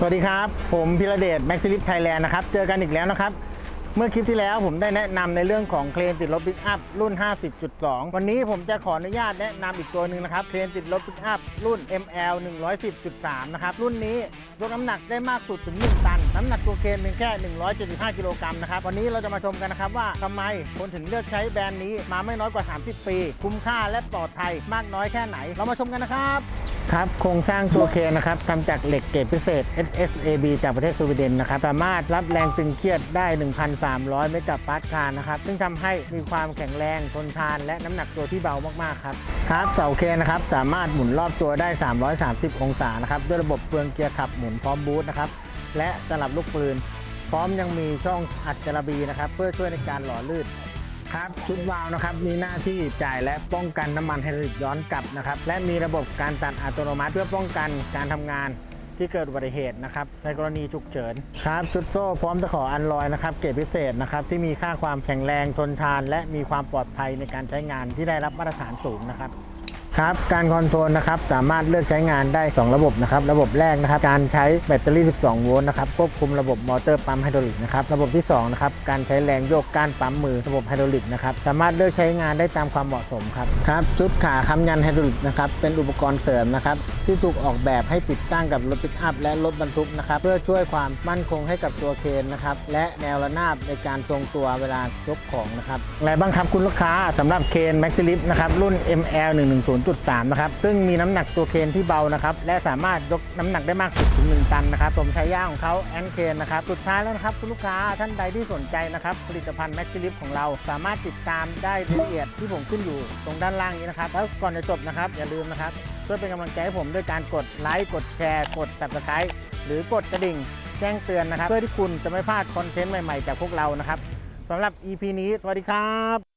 สวัสดีครับ ผมพิระเดชแม็กซิลิฟไทยแลนด์นะครับ เจอกันอีกแล้วนะครับ เมื่อคลิปที่แล้วผมได้แนะนำในเรื่องของเครนติดรถปิกอัพรุ่น 50.2 วันนี้ผมจะขออนุญาตแนะนำอีกตัวหนึ่งนะครับ เครนติดรถปิกอัพรุ่น ML 110.3 นะครับ รุ่นนี้ยกน้ำหนักได้มากสุดถึง 1 ตัน น้ำหนักตัวเครนเป็นแค่ 175 กิโลกรัมนะครับ วันนี้เราจะมาชมกันนะครับว่าทำไมคนถึงเลือกใช้แบรนด์นี้มาไม่น้อยกว่า 30 ปี คุ้มค่าและปลอดภัยมากน้อยแค่ไหน เรามาชมกันนะครับ ครับ โครงสร้างตัวเคนนะครับทำจากเหล็กเกรดพิเศษ SSAB จากประเทศสวีเดนนะครับ สามารถรับแรงตึงเครียดได้ 1,300 เมกะปาสคาลนะครับ ซึ่งทำให้มีความแข็งแรง ทนทานและน้ำหนักตัวที่เบามาก ๆ ครับ ครับ เสาเคนนะครับ สามารถหมุนรอบตัวได้ 330 องศานะครับ ด้วยระบบเฟืองเกียร์ขับหมุนพร้อมบูทนะครับ และสลับลูกปืน พร้อมยังมีช่องอัดจระบีนะครับ เพื่อช่วยในการหล่อลื่น ครับชุดวาล์วนะครับมีหน้าที่จ่ายและป้องกันน้ำมันไฮดรอลิกย้อนกลับนะครับและมีระบบการตัดอัตโนมัติเพื่อป้องกันการทำงานที่เกิดอุบัติเหตุนะครับในกรณีฉุกเฉินครับชุดโซ่พร้อมตะขออันลอยนะครับเกรดพิเศษนะครับที่มีค่าความแข็งแรงทนทาน และมีความปลอดภัยในการใช้งานที่ได้รับมาตรฐานสูงนะครับ ครับการคอนโทรลนะครับสามารถเลือกใช้งานได้ 2 ระบบนะครับระบบแรกนะครับการใช้แบตเตอรี่ 12 โวลต์นะครับควบคุมระบบมอเตอร์ปั๊มไฮดรอลิกนะครับระบบที่2นะครับการใช้แรงโยกก้านปั๊มมือระบบไฮดรอลิกนะครับสามารถเลือกใช้งานได้ตามความเหมาะสมครับครับชุดขาค้ำยันไฮดรอลิกนะครับเป็นอุปกรณ์เสริมนะครับที่ถูกออกแบบให้ติดตั้งกับรถปิกอัพและรถบรรทุกนะครับเพื่อช่วยความมั่นคงให้กับตัวเครนนะครับและแนวระนาบในการทรงตัวเวลายกของนะครับอะไรบ้างครับคุณลูกค้าสำหรับเคนแม็กซิลิฟนะครับรุ่น ML 2.3 นะครับ ซึ่งมีน้ำหนักตัวเคนที่เบานะครับ และสามารถยกน้ำหนักได้มากสุดถึง 1 ตันนะครับ ผมใช้ย่าของเขาแอนเคนนะครับ สุดท้ายแล้วนะครับคุณลูกค้าท่านใดที่สนใจนะครับ ผลิตภัณฑ์แม็กซิลิฟของเราสามารถติดตามได้รายละเอียดที่ผมขึ้นอยู่ตรงด้านล่างนี้นะครับ แล้วก่อนจะจบนะครับ อย่าลืมนะครับช่วยเป็นกำลังใจให้ผมด้วยการกดไลค์ กดแชร์ กด subscribe หรือกดกระดิ่ง แจ้งเตือนนะครับ เพื่อที่คุณจะไม่พลาดคอนเทนต์ใหม่ ๆ จากพวกเรานะครับสำหรับ EP นี้ สวัสดีครับ